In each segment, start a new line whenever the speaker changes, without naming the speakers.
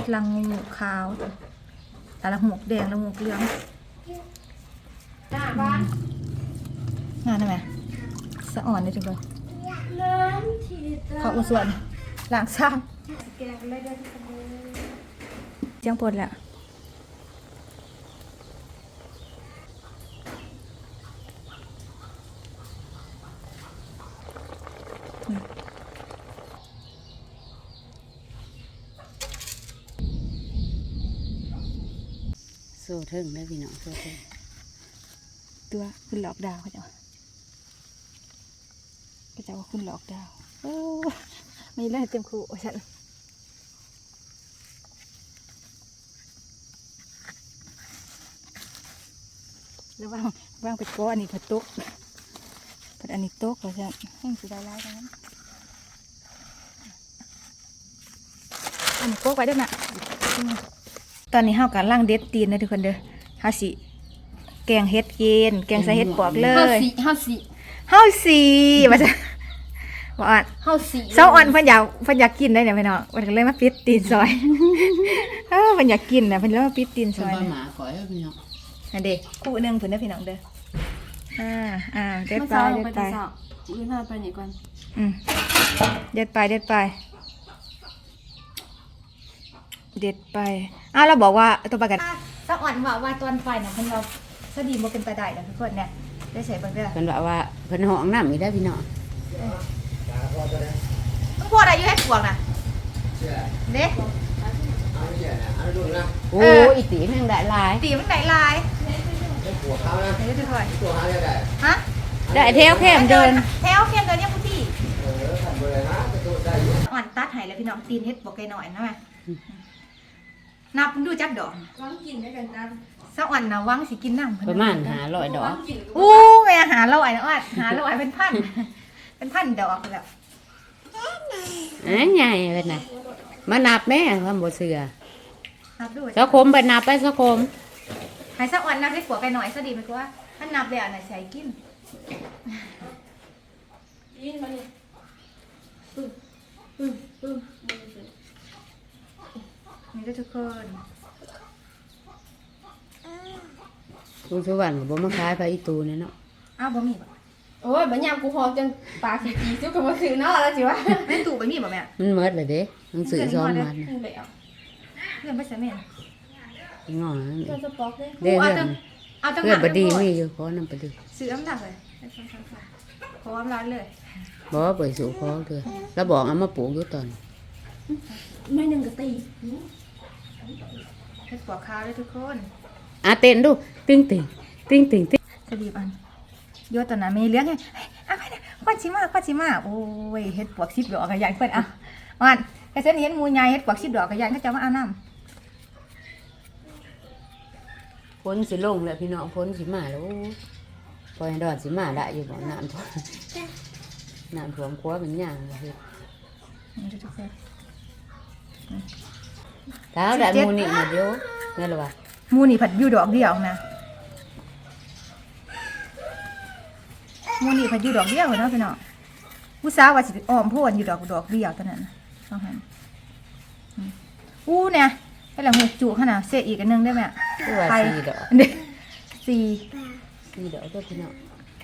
เฮ็ดลังงูขาวแต่ละหมวกแดงละหมวกเหลือง
หน้าบ้าน
งานได้ไหมสะอ่อนเลยทุกคน
น้ำที่ตา
ขออุส่วนหลังซ้
แกงเลยได้ทุกคนำ
จังปวดแหละ
สู้ถึงได้พี่น้องสู้ถึง
ตัวขึ้นหลอกดาวเขาจะเขาจะว่าขึ้นหลอกดาวโอ้มีเล่เต็มคูโอ้ฉันแล้วว่างว่างไปก้อนอันนี้ผัดตุกผัดอันนี้ตุกว่าฉันให้สีได้ร้ายกันอันนี้โก๊กไว้ด้วยนะ ตอนนี้เฮากันล่างเด็ดตีนนะทุกคนเด้อเฮาสิแกงเฮ็ดกินแกงใส่เฮ็ดปอกเล
เฮายสีเฮาสี
เฮาสีว่าจะว่าอ่อน
เฮาสี
เซาอ่อนเพิ่นอยากเพิ่นอยากกินได้เนี่ยพี่น้องเพิ่นก็เลยมาปิดตีนซอย เออเพิ่นอยากกินน่ะเพิ่นเลยมาปิดตีนซ
เพิ่น
อย
ว่าห
น่ะ
มาขอยให้พี่น้อง
อันเด้คู่หนึงเพิ่นเด้อพี่น้องเด้อ อ่า อ่า เด็ด
มัน
ไป
สาวล
เด็
ง
ด
ไป
ไป
ที่สาวยืนหน้าไปนี่ก่อน
อืม เด็ดไป เด็ดไป เด็ดไปอ้าวเราบอกว่าตัวประกันเซาอ่อนว่าว่าตอนไฟน่ะเพิ่นว่าสดีบ่เป็นไปได้นะทุกคนเนี่ยได้ใส่เบิ่งเด้อ
เพิ่นว่าว่าเพิ่นห้องน้ำอีกได้อพี่น้อง
มึงพูดอะไรอยู่ให้ปวกน่ะเด้
โอ้อีตีแม่งได้หลาย
ตีมันไหนลายเฮ้ยทุกคนฮะ
ได้แถวแคมเดิน
แถวเข้มเดินเนี่ยพุที่อ่อนตัดใหายแล้วพี่น้องตีนเฮ็ดบอกไกลหน่อยนะแม่ นับมึงดูจักดอก
วางกินได้กันจ้า
สะอ่อนนะวังสิกินน้ำเพิ่น
ประมาณหาร้อยดอก
วางกิน
อู้แม่หาเราไอ้นะอ่อนหาเราไอ้เป็นพัน เป็นพันดอกแล้ว
อันใหญ่เพิ่นน่ะมานับแม่ว่าบ่เชื่อ
นับดู
เจ้าคมไปนับไปเจ้าคม
ให้สะอ่อนนับให้ปวกไกลหน่อยซะดีไหมกูว่าถ้านับแล้วน่ะใส่กิน
กินมานี่ปึ้มปึ้มปึ้ม
นี่เด้อทุกคน
คุณสุวรรณก็บ่มาขายไปอีตูนี่เนาะ
อ้าวบ่มีบ่
โอ้ยบัญญัติกูพอจนปากสีจีซุกกับมาคือเนาะแล้วสิวะ
แม่ตู่บ่มีบ่แม่
มันหมดเลยเด้หนังสือซ้อนมัน
ขึ้นไปเอา
เรื่องไปใส่แม่น
งอนั่น
เจอสปอกเลย
เด้อ
เอา
เพื่อ
จั
น
งเอาจัง
เพื่อน
ห
บ
วะ
ดี
เรียบร้อย
มีอยู่ขอนำไปดู
ซื้อน้ำหนักเลยพร้อมร้านเลย
บ่ว่าไปสู่ขอเถอะแล้วบอกเอามาปลูกอยู่ตอน
ไม่หนึ่งกับตี
เฮ็ดปัวข้าวเลยทุกคน
อะเต้นดูติ้งติงติ้งติงติ้ง
สลีบอันโยตอนนั้นมีเลี้ยงไงเฮ้ยเอาไปนะควันชิมาควันชิมาโอ้ยเฮ็ดปวกสิบดอกกระยานเพิ่นอะมันกระเซ็นเห็นหมูใหญ่เฮ็ดปวกสิบดอกกระยานเขาจะมาเอาน้
ฝนสิลงแล้วพี่น้องฝนสิมาแล้วโอ้ยปล่อยให้ดอนสิมาได้อยู่บ่น้ำท่วมน้ำท่วมครัวเป็นหยังล่ะเฮ็ดำ
นี่ทุกคน
เท้าได้หมูนี่มาเดียวนั่นล่ะว่า
หมูนี่ผัดอยู่ดอกเดียวนะหมูนี่ผัดอยู่ดอกเดียวเนาะพี่น้องผู้สาวว่าสิอ้อมโพนอยู่ดอกดอกเดียวเท่านั้นนะเอาหั่นอืมอู้เนี่ยให้ละหูจุขนาดเสียอีกอันหนึงได้ไหมอะ
คือว่า
ไข่
สี่ดอก
เด็กสี่
สี่ดอกเด้อพี่น้อง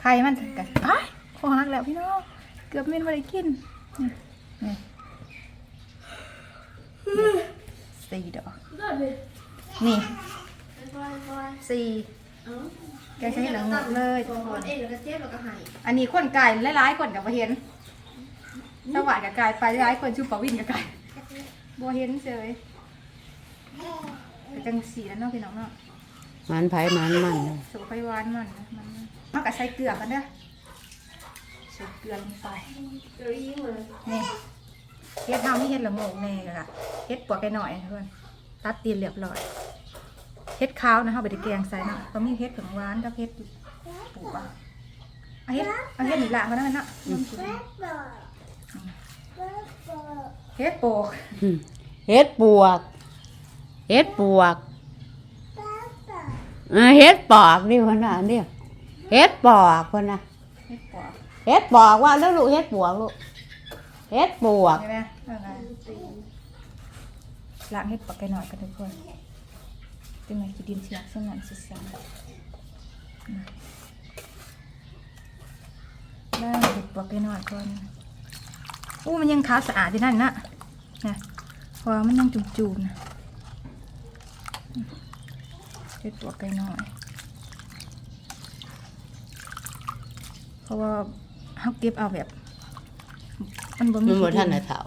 ไข่มันกันอ้ายคอหักแล้วพี่น้องเกือบเม่นมาได้กินนี่นี่นี่ สี่ดอก
ได้เลย
นี่
บอยบอย
สี่
เอ้า
แกใช้หลังหมดเลยทุกคน
เองแล้วก็เจ็บแล้วก็หาย
อันนี้คนไก่หลายๆคนกับบ่เห็นสวัสดิ์กับไก่ไปหลายคนชื่อปวินกับไก่บ่เห็นเฉยแต่จังสีแล้วเนาะพี่น้องเนาะ
มันไผมันมันเนาะ
สุกไปหวานมันนะมันมันกับใส่เกลือกันเด้อใส่เกลือลงไป
เดี๋ยวยิ้ม เลย
นี่เฮ็ดทำนี่เฮ็ดละโงกแน่ค่ะเฮ็ดปวกไปหน่อยนะเพื่อนตัดตีนเรียบร้อยเฮ็ดขาวนะเฮาไปได้แกงใส่เนาะก็มีเฮ็ดผงหวานกับเฮ็ดปูอะเอาเฮ็ดเอาเฮ็ดนี่ละมาแล้วกันเนาะเฮ็ดโปก
อืมเฮ็ดปวกเฮ็ดปวกเออเฮ็ดปอกนี่คนน่ะอันเดียวเฮ็ดปอกคนน่ะ
เฮ็ดปวก
เฮ็ดปอกว่าแล้วลูกเฮ็ดปวกลูก เฮ็ดปวก
ใช่ไหมเอาไงล้างเฮ็ดปอกไก่หน่อยกันทุกคนเป็นไงกินดินเชียกสนั่นสุดสานล้างเฮ็ดปอกไก่หน่อยก่อนอู้มันยังขาวสะอาดที่นั่นนะนะพราะว่ามันยังจุ่มๆนะเฮ็ดปอกไก่หน่อย เพราะว่าเขาเก็บเอาแบบ มันบ่มี
มันบ่ทัน
ขี้
ได้
ดิ
เฒ่า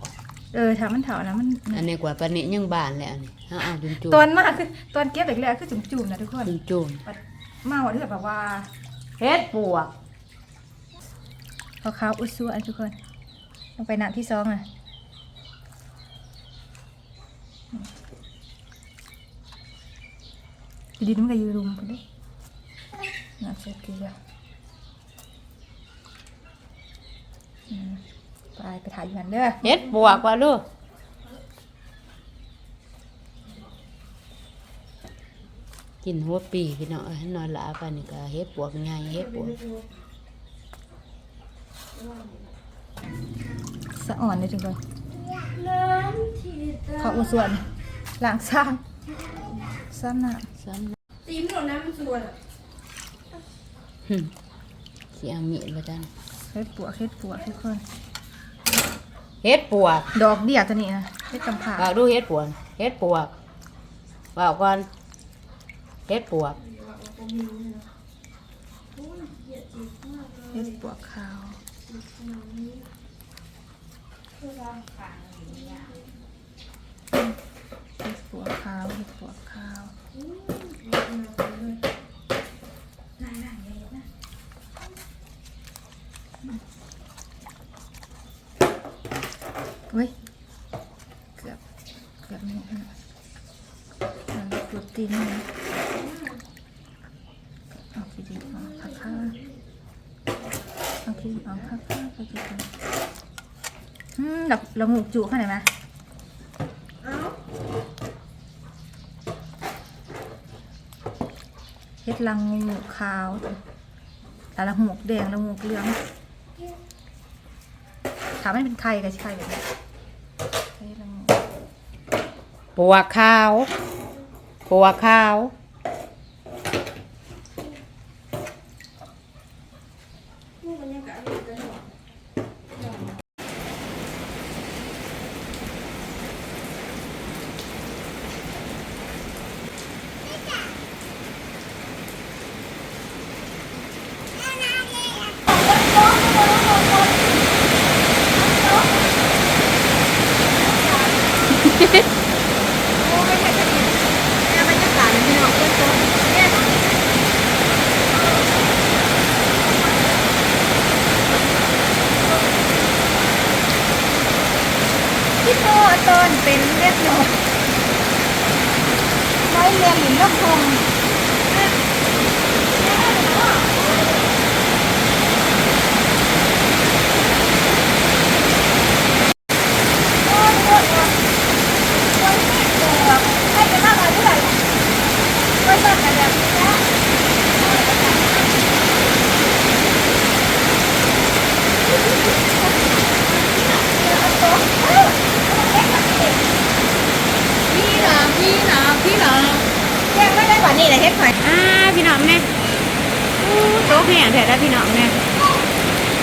เออถ้ามันเถานะมัน
อันนี้กว่าปานนี้ยังบานแล้วอันนี้เฮาเอาจุ่มๆ
ตอนมากคือตอนเก็บแรกๆคือจุ่มๆนะทุกคน
จุ่ม
มาว่าที่แบบว่า
ๆเฮ็ดปวก
ขาวขาวๆอุดซัวอันทุกคนลงไปหนักที่สองอะอยู่ดีมันก็อยูรุมไปดิน่าเสียเกลืออืม ไปไปถ่ายอยู่กันเด้อ
เฮ็ดปวกว่าลูกกินหัวปีพี่น้องเอ้ยนอนหลาปานนี้ก็เฮ็ดปวกง่ายเฮ็ดปวก
สะอ่อนเลยทุกคน
น้ำที่ตา
ขออุดส่วนล้างซ้างซ้ำหน้า
ซ้ำ
ตีมหนูน้ำมันสวยอะ
หึสิเอามีดมาจัน
เฮ็ดปวกเฮ็ดปวกทุกคน
เฮ็ดปวก
ดอกเดียวตัวนี้นะเฮ็ดกำผา
บอกดูเฮ็ดปวกเฮ็ดปวกบอกก่อนเฮ็ดปวก
เฮ็ดปวกขาวเฮ็ดปวกขาวเฮ็ดปวกขาวเฮ้ยเกือบเกือบไม่ได้เอาเกือบตีนนะเอาทีดีเอาข้างข้างเอาทีเอาข้างข้างไปทีกัน อืมดอกละงูกจุเข้าไหนอยมาเฮ็ดลังงูขาวแต่ละหมวกแดงละหมวกเหลืองถามให้เป็นใครกับใครแบบนี้ใครละงู
ปวขาวปัวขาว
พวกบรรยากาศอยู่กันหรอ
พี่โตตอนเป็นเรียกหนูไม่เรียนหรือเรื่องคงให้ไปมากกว่าเท่าไหร่ก็ต้องแบบนี้นะพี่หนาพี่หนาพี่หนาแยกไม่ได้กว่านี่เลยเฮ็ดหอย
อ่าพี่น้องเนี่ยอู้โต๊ะแห้งแท้แล้วพี่น้องเนี่ย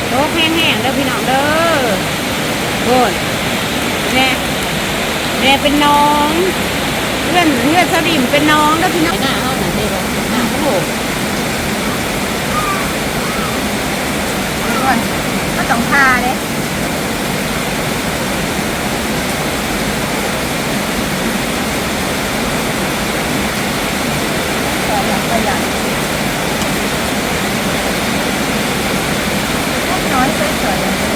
โต๊ะแห้งแห้งๆเด้อพี่น้องเด้อโกนแม่แม่เป็นน้องเพื่อนเพื่อนสลิมเป็นน้องเด้อพี่น้องหน้าเฮาน่ะเด้อหน้าโอ้โห
ก่อนก็ต้องทาเด้ขออย่างประหยัดน้อยสวยๆ ให้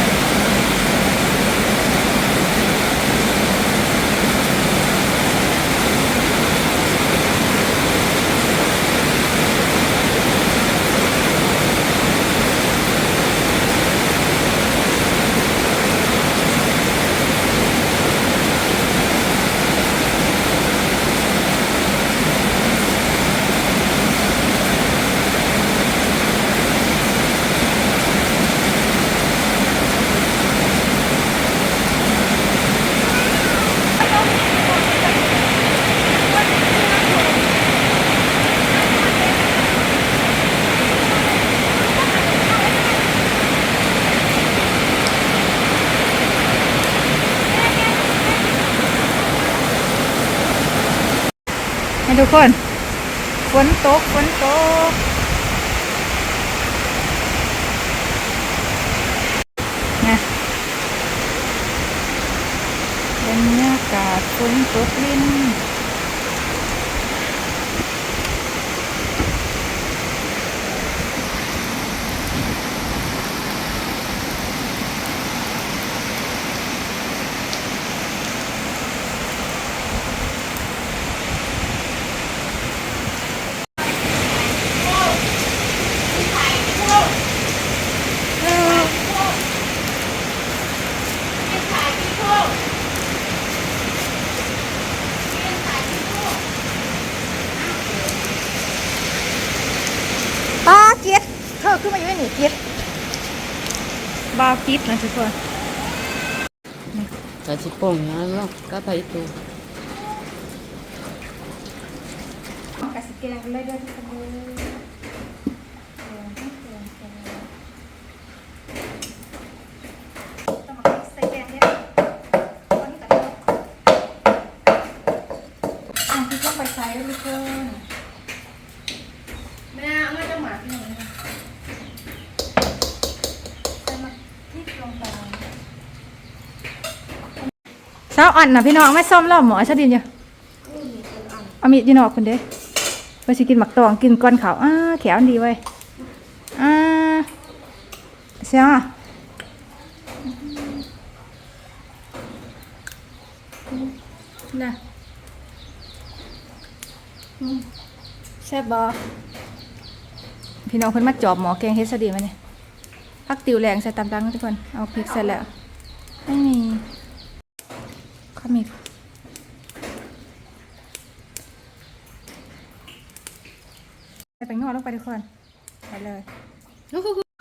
ทุกคน ฝนตก ฝนตก นะบรรยากาศฝนตกลิ้น ป้าเกียดเธอขึ้นมาอยู่ในนี่เกียด บาคิดนะทุกคน
แต่ชิโป่งอย่างนั้นแล้วก็ไปตู
กสิแกงเลยเด้อทุกคนต้องมาใส่แกงเนี่ยตอนนี้ก็อะที่ต้องไปใส่แล้วทุกคน
แม่ไม่ต้องหมาที่ไหนนะ
ใส่มาพริกลงไป สาวอ่อนนะพี่น้องไม่ซ้อมรอบหมอชาดินอยู่เอามีดอยีนอกคนเด้ไปสิกินหมักตองกินก้อนขาวอ้าแขวอันดีไว้ยอ่าเสียงอะน่ะอืมแซ่บบอพี่น้องเพิ่นมาจอบหมอแกงเฮ็ดซะดีไหมเนี่ยพักติวแรงใส่ตามดังทุกคน เอาพริกใส่แล้วไม่มี ข้าวมีใส่แป้งนวดลงไปทุกคนไปเลย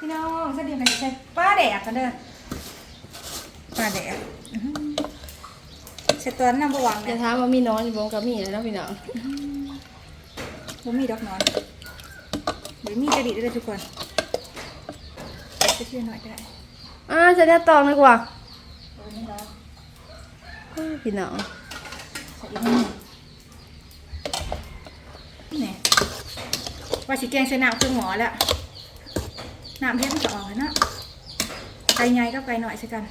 พี่น้องสวัสดีค่ะใส่ปลาแดกกันเด้อปลาแดกอื้อหือเสร็จตัวน้ำบวาง
จะ
เนี่ย
ถามว่ามีน้องอยู่บงกับมีแล้วพี่น้อง
บ่มีดอกนอนหรือมีกระดิษด้วยทุกคนจะช่วยหน่อยก็ได้
อ่าจะได้ตองดีกว่า พี่น้อง
ใส่อีกนิดหนึ่งนี่ว่าสิแกงใส่น้ำเครื่องหมอแล้วน้ำเพ็ดมันจะออกนาะไก่ใหญ่กับไก่หน่อยใส่กัน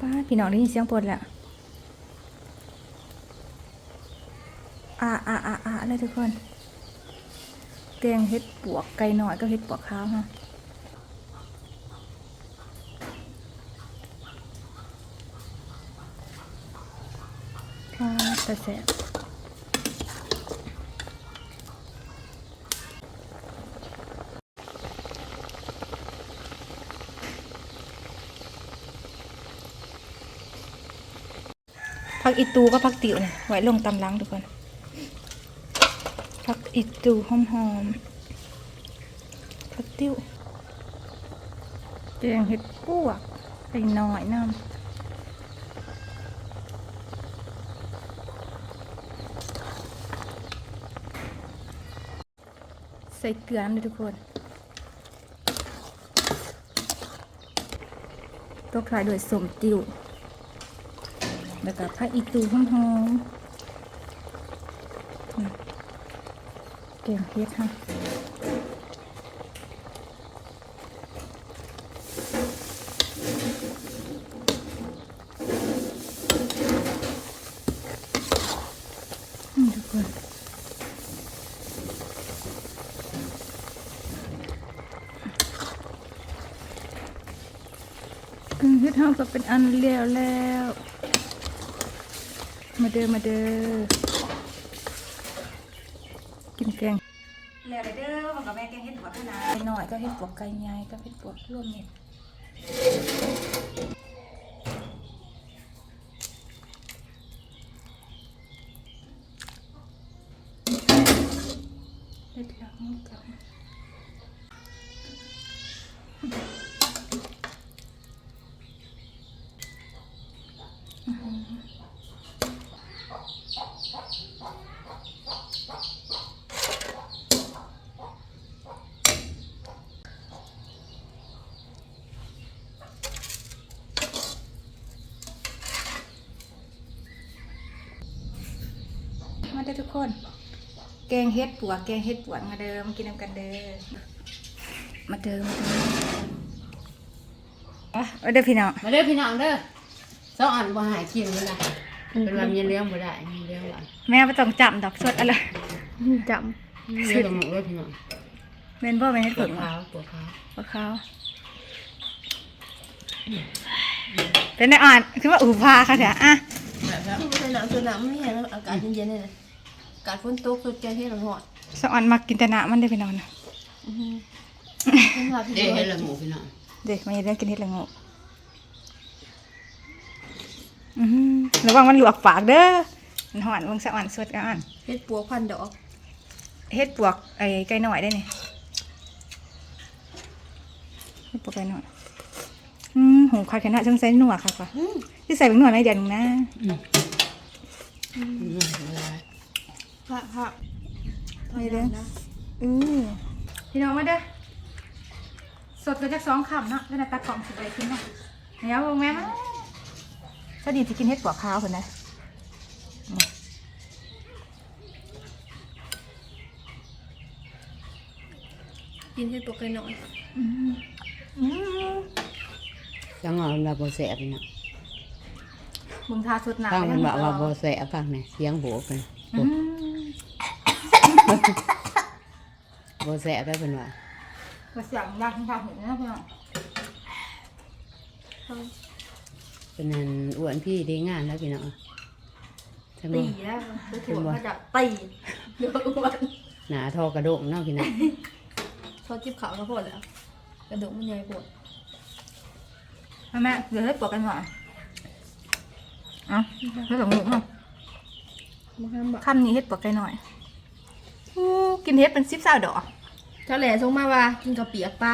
ป้าพี่น้องได้ยินเสียงปวดแล้วอ่าอ่าอ่าอ่าเลยทุกคนแกงเห็ดปวกไก่หน่อยก็เห็ดปวกขาวฮะค่ะ แต่แสบผักอีตูก็ผักติ๋วนี่ยไว้ลงตำล้างทุกคนผักอีตูหอมๆผักติ้วแกงเห็ดปวกไปหน่อยน้ำ ส่เกลือน้ำเลยทุกคนตัวคลายโดวยสมติวแล้วก็ผ้าอีตูหอมๆเกงเฮ็ดค่ะอืมทุกคนแกงเฮ็ด เฮาก็เป็นอันเลี้ยวแล้ว มาเด้อมาเด้อกินแกงแล้วเด้อมันกับแม่แกงเห็ดปวกนะหน่อยก็เห็ดปวกไก่ใหญ่ก็เห็ดปวกร่วมเม็ด อทุกคน แกงเฮ็ดปวกแกงเฮ็ดปวกมาเด้อมากินน้ำกันเด้อมาเด้อมาเด้ออะเอาเด้อพี่น้อง
มาเด้อพี่น้องเด้อสองอันบ่หายกินเลยนะเป็นว่ามีเลี้ยงบ่ได้มีเลี้ยงหลาน
แม่ไม่ต้องจำดอกสดอะไร
จ
มีเลี้ยงกับหมูด้วยพี่น้อง
เมนบ่แม่นเฮ็ด
ปว
ผึ่
ด
ง
ขาวปวดขาว
ปลาขาวเป็นไงอ่านคือว่าอูพาค่ะเถอะอะำ
ที่ไม่ใช่หนาวคือหนาวไม่เห็นอากาศเย็นๆเลยนะอา กาศฝนตกคือแกงเฮ็ดหอด
สะออนมากินแต่น้ำมันได้อพี่น้องนะ
เห็นว่าพี่
เด้
น้อง
เห็นละหมูพี่น้อง
เด็กมาเรื่องกินเฮ็ดละโงกอือหือระวังมันหลวกปากเด้อมันหอนวงสะออนสดกันอ่าน
เฮ็ดปัวพันดอก
เฮ็ดปวกไอ้ไก่หน่อยได้นี่เฮ็ดปวกไก่หน่อยอืมหูขาดแค่น้อยต้องใส่หนวดค่ะค่ะที่ใส่เป็นหนวดในเดือนหนึงนะ
อืมเวลา
พระพระ
ไม่เด้ออือพี่น้องมาเด้อสดก็จักสองคำเนาะแล้วน่ะตากล่องสิไปกินเนาะเดี๋ยวแม่มาสดีสิกินเฮ็ดปวกขาวเพิ่นนะ
กินเฮ็ดปัวไก่น้อย
อืมอืม
จังหวะเราบ่แสบพี่น้อง
มึงทาสุดหนัก
ฟังมัน
ไป
บอก
ทั้
ว่า
หม
บ่
ด
แสบฟังเนี่ยเสียงโหกัน
อืม
บ่แสบได้เพิ่นว่า
ก็เสียงดังทั้งทางเห็นนะพี่น้อง
เป็นนั่นอ้วนพี่ได้งานแล้วพี่น้องทั้ง
ตี
ว่า
แล้วตัวถั่วเขาจะตีเดี๋ยวอ้วน
หนาทอกระโดงเนาะพี่น้อง
เขาจิบขาวเขาพอแล้วกระดูกมันใหญ่ปวด
แม่แม่เดี๋ยวให้ปวกกันหน่อยเอ้าให้หลงหมูเนาะ
มาห้ามบอก
คำนี้เฮ็ดปวกไก่หน่อย อู้กินเฮ็ดเป็นสิบสาวดอก
เจ้าแหล่ส่งมาว่ากินกับเปียกปะ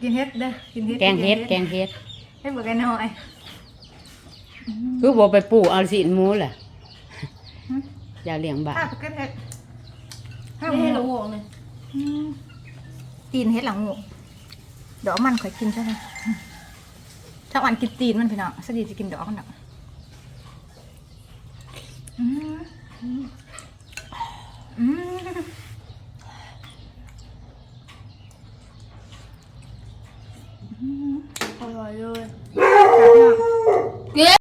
กินเฮ็ดเด้อกินเฮ็ด
แกงเฮ็ดแกงเฮ็ด
เฮ็ดปวกไก่หน่อย
คือบ่ไปปลูกเอาสินหมูแหละอย่าเลี้ยงบ้า
ข้าวปวกไก่เฮ็ดข้าว
ไม่
ห
ให้
มู
เรางงเลย
อืมตีนเฮ็ดหลังหมูดอกมันข่อยกินใช่ไหมถ้าวันกินตีนมันพี่น้องสดีจะกินดอกมันดอก อืมอื